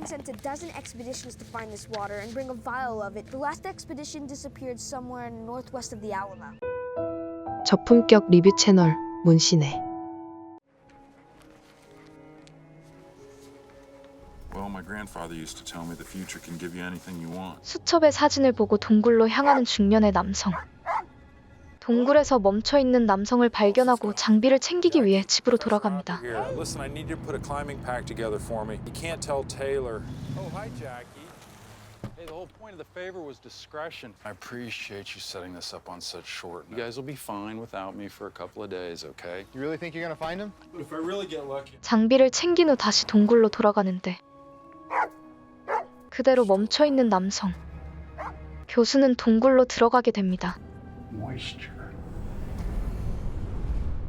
Smithsonian sent a dozen expeditions to find this water and bring a vial of it. The last expedition disappeared somewhere northwest of the Alamo. 저품격 리뷰 채널 문신혜 Well, my grandfather used to tell me the future can give you anything you want. 수첩의 사진을 보고 동굴로 향하는 중년의 남성. 동굴에서 멈춰 있는 남성을 발견하고 장비를 챙기기 위해 집으로 돌아갑니다. Here, listen, I need you to put a climbing pack together for me. You can't tell Taylor. Oh, hi, Jackie. Hey, the whole point of the favor was discretion. I appreciate you setting this up on such short. You guys will be fine without me for a couple of days, okay? You really think you're gonna find him? But if I really get lucky. 장비를 챙긴 후 다시 동굴로 돌아가는데 그대로 멈춰 있는 남성. 교수는 동굴로 들어가게 됩니다.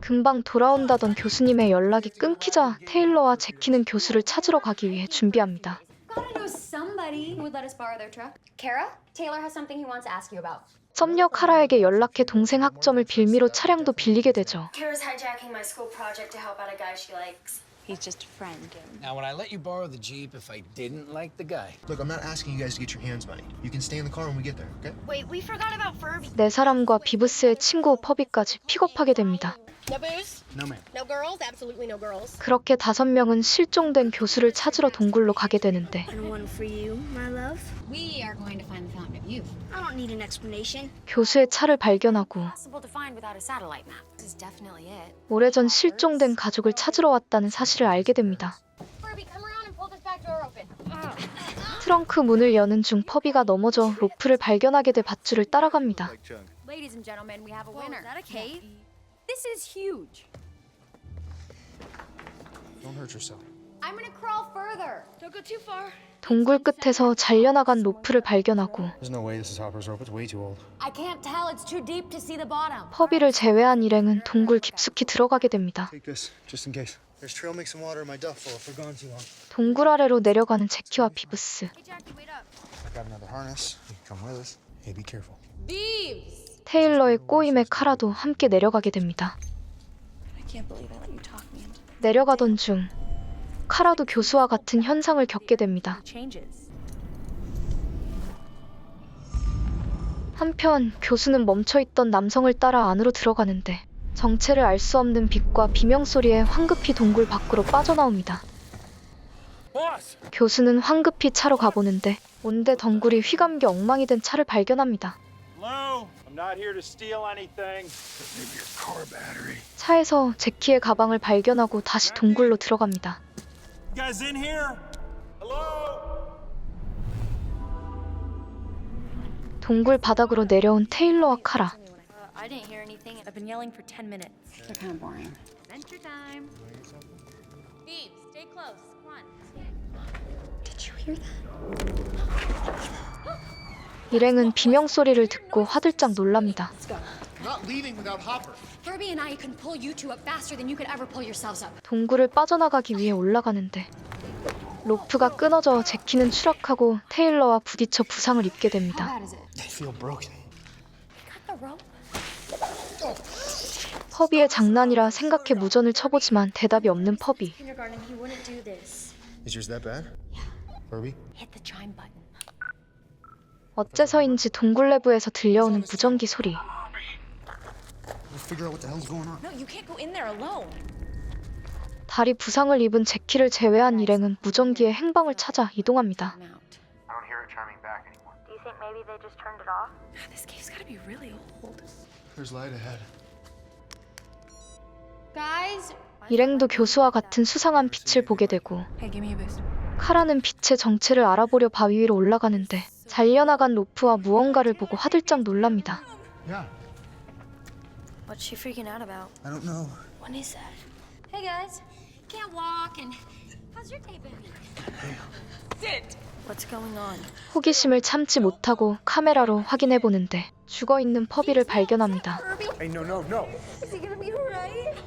금방 돌아온다던 교수님의 연락이 끊기자 테일러와 제키는 교수를 찾으러 가기 위해 준비합니다. Gotta know somebody who would let us borrow their truck. Kara, Taylor has something he wants to ask you about. 썸녀 카라에게 연락해 동생 학점을 빌미로 차량도 빌리게 되죠. Kara's hijacking my school project to help out a guy she likes. He's just a friend. Now, would I let you borrow the Jeep if I didn't like the guy? Look, I'm not asking you guys to get your hands muddy. You can stay in the car when we get there, okay? Wait, we forgot about Furby. 네 사람과 비브스의 친구 퍼비까지 픽업하게 됩니다. No booze? No, ma'am. No girls? Absolutely no girls. 그렇게 다섯 명은 실종된 교수를 찾으러 동굴로 가게 되는데 And one for you, my love. We are going to find the fountain of youth. I don't need an explanation. 교수의 차를 발견하고 Possible to find without a satellite map. This is definitely it. 오래전 실종된 가족을 찾으러 왔다는 사실을 알게 됩니다. Furby, come around and pull this back door open. 트렁크 문을 여는 중 퍼비가 넘어져 로프를 발견하게 돼 밧줄을 따라갑니다. Like Chug. Ladies and gentlemen, we have a Whoa, winner. is that a Kate? This is huge. Don't hurt yourself. I'm gonna crawl further. Don't go too far. 동굴 끝에서 잘려나간 로프를 발견하고 There's no way this is Hopper's rope. It's way too old. I can't tell. It's too deep to see the bottom. 퍼비를 제외한 일행은 동굴 깊숙이 들어가게 됩니다. Take this, just in case. There's trail mix and water in my duffel if we're gone too long. 동굴 아래로 내려가는 제키와 비브스. Hey, Jackie, wait up. I got another harness. You can come with us. Hey, be careful. Beeves! 테일러의 꼬임에 카라도 함께 내려가게 됩니다. I can't believe I let you talk me into 내려가던 중 카라도 교수와 같은 현상을 겪게 됩니다. 한편 교수는 멈춰있던 남성을 따라 안으로 들어가는데 정체를 알 수 없는 빛과 비명 소리에 황급히 동굴 밖으로 빠져나옵니다. 교수는 황급히 차로 가보는데 온데 덩굴이 휘감겨 엉망이 된 차를 발견합니다. Hello? I'm not here to steal anything. Maybe your car battery. 차에서 제키의 가방을 발견하고 다시 동굴로 들어갑니다. You guys in here? Hello? 동굴 바닥으로 내려온 테일러와 카라. I didn't hear anything. I've been yelling for 10 minutes. They're kind of boring. Adventure time. Beeves, stay close. Come on. Did you hear that? 일행은 비명 소리를 듣고 화들짝 놀랍니다. I'm not leaving without Hopper. Furby and I can pull you two up faster than you could ever pull yourselves up. 동굴을 빠져나가기 위해 올라가는데 로프가 끊어져 제키는 추락하고 테일러와 부딪혀 부상을 입게 됩니다. 퍼비의 장난이라 생각해 무전을 쳐보지만 대답이 없는 퍼비. Kindergarten, he wouldn't do this. Is yours that bad? Furby? Hit the chime button. 어째서인지 동굴 내부에서 들려오는 무전기 소리. 다리 부상을 입은 제키를 제외한 일행은 무전기의 행방을 찾아 이동합니다. 일행도 교수와 같은 수상한 빛을 보게 되고. 카라는 빛의 정체를 알아보려 바위 위로 올라가는데 잘려나간 로프와 무언가를 보고 화들짝 놀랍니다. Yeah. What's she freaking out about? I don't know. What is that? hey guys. Can't walk and how's your day been? What's going on? 호기심을 참지 못하고 카메라로 확인해 보는데 죽어 있는 퍼비를 발견합니다. Hey, no, no, no. Is he gonna be alright?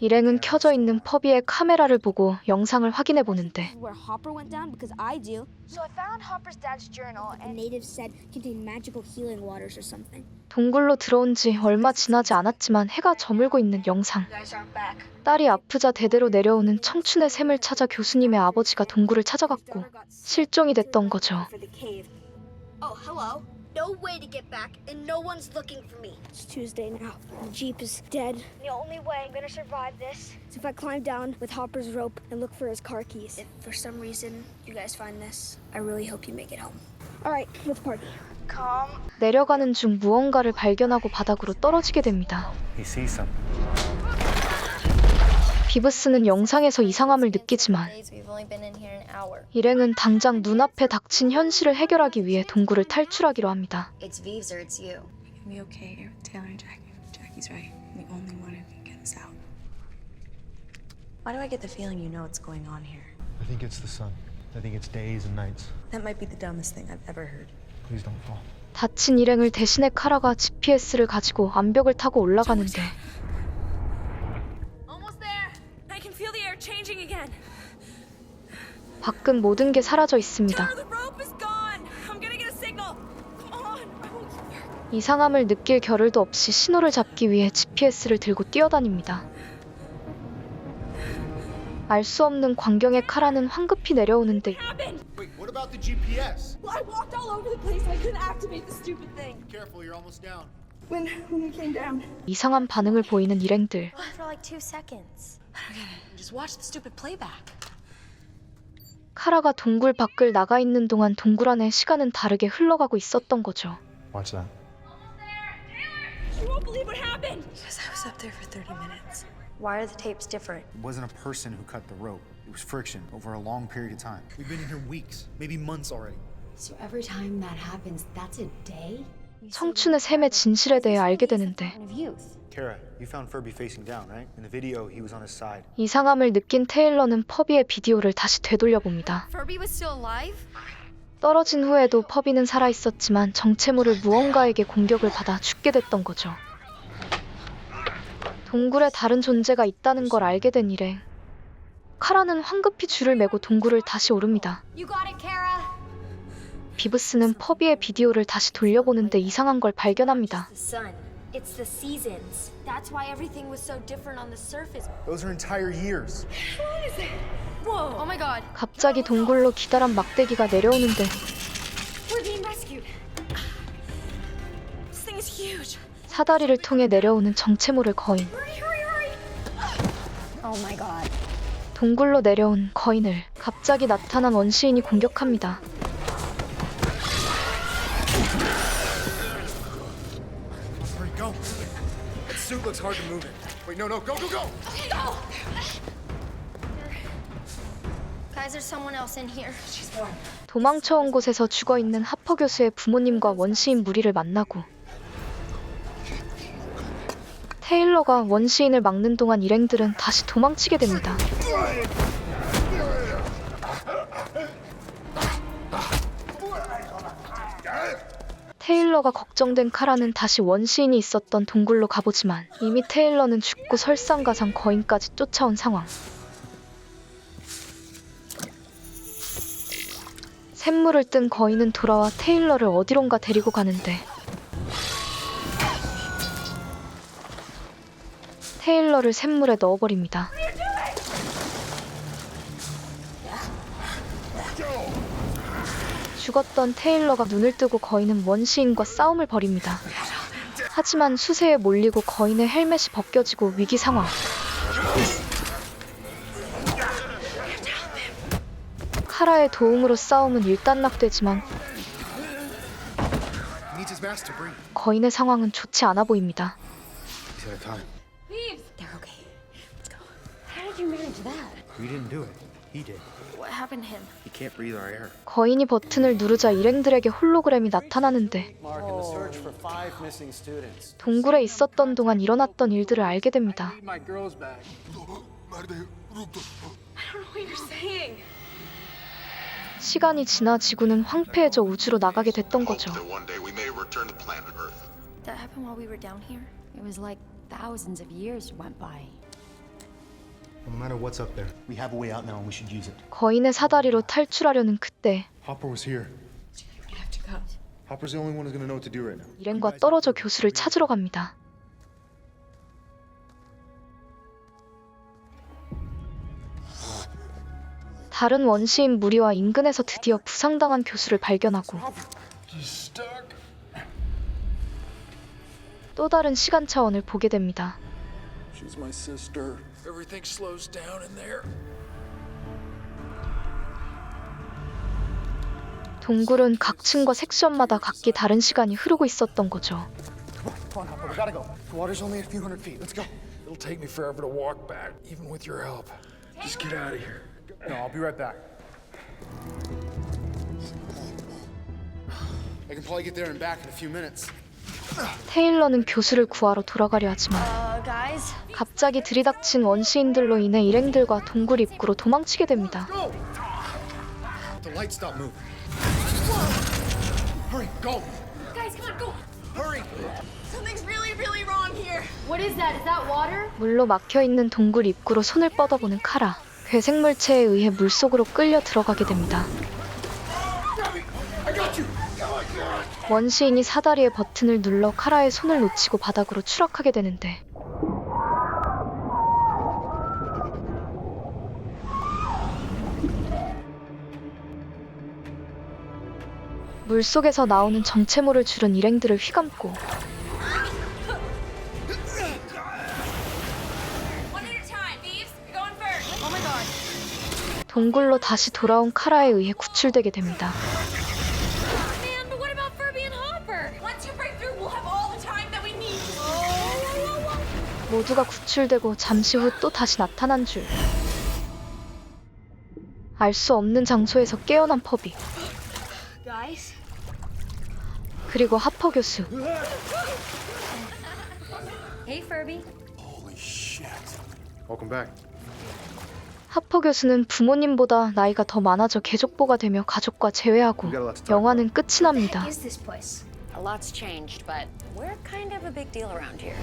일행은 켜져 있는 퍼비의 카메라를 보고 영상을 확인해 보는데 Where Hopper went down because I do. So I found Hopper's dad's journal and natives said contained magical healing waters or something. 동굴로 들어온 지 얼마 지나지 않았지만 해가 저물고 있는 영상. You guys aren't back. 딸이 아프자 대대로 내려오는 청춘의 샘을 찾아 교수님의 아버지가 동굴을 찾아갔고 실종이 됐던 거죠. For the cave. Oh, hello. No way to get back, and no one's looking for me. It's Tuesday now. The Jeep is dead. The only way I'm gonna survive this is if I climb down with Hopper's rope and look for his car keys. If for some reason you guys find this, I really hope you make it home. All right, let's party. Calm. 내려가는 중 무언가를 발견하고 바닥으로 떨어지게 됩니다. He sees something. 비브스는 영상에서 이상함을 느끼지만. 일행은 당장 눈앞에 닥친 현실을 해결하기 위해 동굴을 탈출하기로 합니다. It's Vives or it's you. You're gonna be okay. You're with Taylor and Jackie. Jackie's right. I'm the only one who can get us out. Why do I get the feeling you know what's going on here? I think it's the sun. I think it's days and nights. That might be the dumbest thing I've ever heard. Please don't fall. 다친 일행을 대신해 카라가 GPS를 가지고 암벽을 타고 올라가는데 밖은 모든 게 사라져 있습니다. 이상함을 느낄 겨를도 없이 신호를 잡기 위해 GPS를 들고 뛰어다닙니다. 알 수 없는 광경에 카라는 황급히 내려오는데 happen. Wait, what about the GPS? Well, I walked all over the place. I couldn't activate the stupid thing. Careful, you're almost down. When when we came down. 이상한 반응을 보이는 일행들. 카라가 동굴 밖을 나가 있는 동안 동굴 안에 시간은 다르게 흘러가고 있었던 거죠. Watch that. You won't believe what happened. Because I was up there for 30 minutes. Why are the tapes different? It wasn't a person who cut the rope. It was friction over a long period of time. We've been in here weeks, maybe months already. So every time that happens, that's a day? 청춘의 샘의 진실에 대해 알게 되는데. 이상함을 느낀 테일러는 퍼비의 비디오를 다시 되돌려 봅니다. 떨어진 후에도 퍼비는 살아 있었지만 정체 모를 무언가에게 공격을 받아 죽게 됐던 거죠. 동굴에 다른 존재가 있다는 걸 알게 된 일행. 카라는 황급히 줄을 메고 동굴을 다시 오릅니다. 비브스는 퍼비의 비디오를 다시 돌려보는데 이상한 걸 발견합니다. It's the seasons. That's why everything was so different on the surface. Those are entire years. Whoa. Oh my god. 갑자기 동굴로 기다란 막대기가 내려오는데 We're being rescued. This thing is huge. 사다리를 통해 내려오는 정체 모를 거인. Hurry, hurry, hurry. Oh my god. 동굴로 내려온 거인을 갑자기 나타난 원시인이 공격합니다. Looks hard to move in. Wait, no, no, go, go, go! Guys, there's someone else in here. 도망쳐온 곳에서 죽어 있는 하퍼 교수의 부모님과 원시인 무리를 만나고 테일러가 원시인을 막는 동안 일행들은 다시 도망치게 됩니다. 테일러가 걱정된 카라는 다시 원시인이 있었던 동굴로 가보지만 이미 테일러는 죽고 설상가상 거인까지 쫓아온 상황. 샘물을 뜬 거인은 돌아와 테일러를 어디론가 데리고 가는데 테일러를 샘물에 넣어버립니다. 죽었던 테일러가 눈을 뜨고 거인은 원시인과 싸움을 벌입니다. 하지만 수세에 몰리고 거인의 헬멧이 벗겨지고 위기 상황. 카라의 도움으로 싸움은 일단락되지만. 거인의 상황은 좋지 않아 보입니다. He's out of time. They're okay. Let's go. How did you manage that? We didn't do it. He did. What happened to him? He can't breathe our air. 거인이 버튼을 누르자 일행들에게 홀로그램이 나타나는데 Mark in the search for five missing students. 동굴에 있었던 동안 일어났던 일들을 알게 됩니다. Need my girls back. I don't know what you're saying. 시간이 지나 지구는 황폐해져 우주로 나가게 됐던 거죠. That happened while we were down here? It was like Thousands of years went by. No matter what's up there, we have a way out now and we should use it. 거인의 사다리로 탈출하려는 그때 Hopper was here. We have to go. Hopper's the only one who's gonna know what to do right now. 일행과 떨어져 교수를 찾으러 갑니다. 다른 원시인 무리와 인근에서 드디어 부상당한 교수를 발견하고 또 다른 시간 차원을 보게 됩니다. She's my sister. Everything slows down in there. 동굴은 각 층과 섹션마다 각기 다른 시간이 흐르고 있었던 거죠. Come on, Hopper, we gotta go. The water's only a few hundred feet. Let's go. It'll take me forever to walk back, even with your help. Just get out of here. No, I'll be right back. I can probably get there and back in a few minutes. 테일러는 교수를 구하러 돌아가려 하지만 Uh? 갑자기 들이닥친 원시인들로 인해 일행들과 동굴 입구로 도망치게 됩니다. Go! The lights stop moving. Hurry, go! Guys, come on, go. Hurry! Something's really, really wrong here. What is that? Is that water? 물로 막혀 있는 동굴 입구로 손을 뻗어보는 카라. 괴생물체에 의해 물속으로 끌려 들어가게 됩니다. 원시인이 사다리의 버튼을 눌러 카라의 손을 놓치고 바닥으로 추락하게 되는데 물속에서 나오는 정체모를 줄은 일행들을 휘감고. 동굴로 다시 돌아온 카라에 의해 구출되게 됩니다. Man, but what about Furby and Hopper? Once you break through, we'll have all the time that we need. 모두가 구출되고 잠시 후 또 다시 나타난 줄. 알 수 없는 장소에서 깨어난 퍼비. 그리고 하퍼 교수. Hey, Furby. Holy shit. Welcome back. 하퍼 교수는 부모님보다 나이가 더 많아져 개족보가 되며 가족과 재회하고 영화는 끝이 납니다. Is this place? A lot's changed, but we're kind of a big deal around here.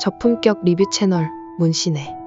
저품격 리뷰 채널 문신의